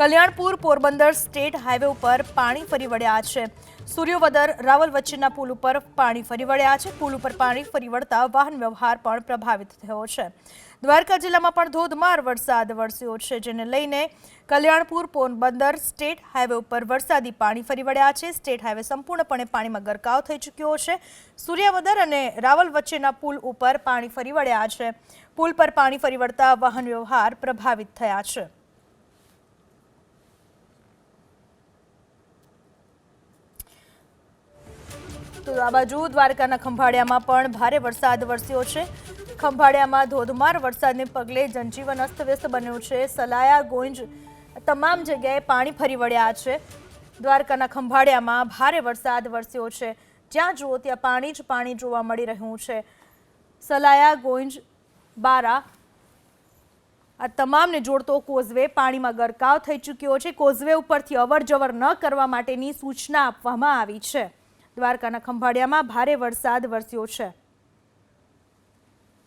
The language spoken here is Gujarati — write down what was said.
કલ્યાણપુર પોરબંદર સ્ટેટ હાઈવે ઉપર પાણી ફરી વળ્યા છે. સૂર્યોવદર રાવલ વચ્ચેના પુલ ઉપર પાણી ફરી વળ્યા છે. પુલ ઉપર પાણી ફરી વળતા વાહન વ્યવહાર પણ પ્રભાવિત થયો છે. દ્વારકા જિલ્લામાં પણ ધોધમાર વરસાદ વરસ્યો છે, જેને લઈને કલ્યાણપુર પોરબંદર સ્ટેટ હાઈવે ઉપર વરસાદી પાણી ફરી વળ્યા છે. સ્ટેટ હાઈવે સંપૂર્ણપણે પાણીમાં ગરકાવ થઈ ચૂક્યો છે. સૂર્યાવદર અને રાવલ વચ્ચેના પુલ ઉપર પાણી ફરી વળ્યા છે. પુલ પર પાણી ફરી વળતા વાહન વ્યવહાર પ્રભાવિત થયા છે. તો આ બાજુ દ્વારકાના ખંભાળિયામાં પણ ભારે વરસાદ વરસ્યો છે. ખંભાળિયામાં ધોધમાર વરસાદને પગલે જનજીવન અસ્તવ્યસ્ત બન્યું છે. સલાયા, ગોંજ તમામ જગ્યાએ પાણી ફરી વળ્યા છે. દ્વારકાના ખંભાળિયામાં ભારે વરસાદ વરસ્યો છે. જ્યાં જુઓ ત્યાં પાણી જ પાણી જોવા મળી રહ્યું છે. સલાયા, ગોંજ, બારા આ તમામને જોડતો કોઝવે પાણીમાં ગરકાવ થઈ ચૂક્યો છે. કોઝવે ઉપરથી અવર ન કરવા માટેની સૂચના આપવામાં આવી છે. દ્વારકાના ખંભાળિયામાં ભારે વરસાદ વરસ્યો છે.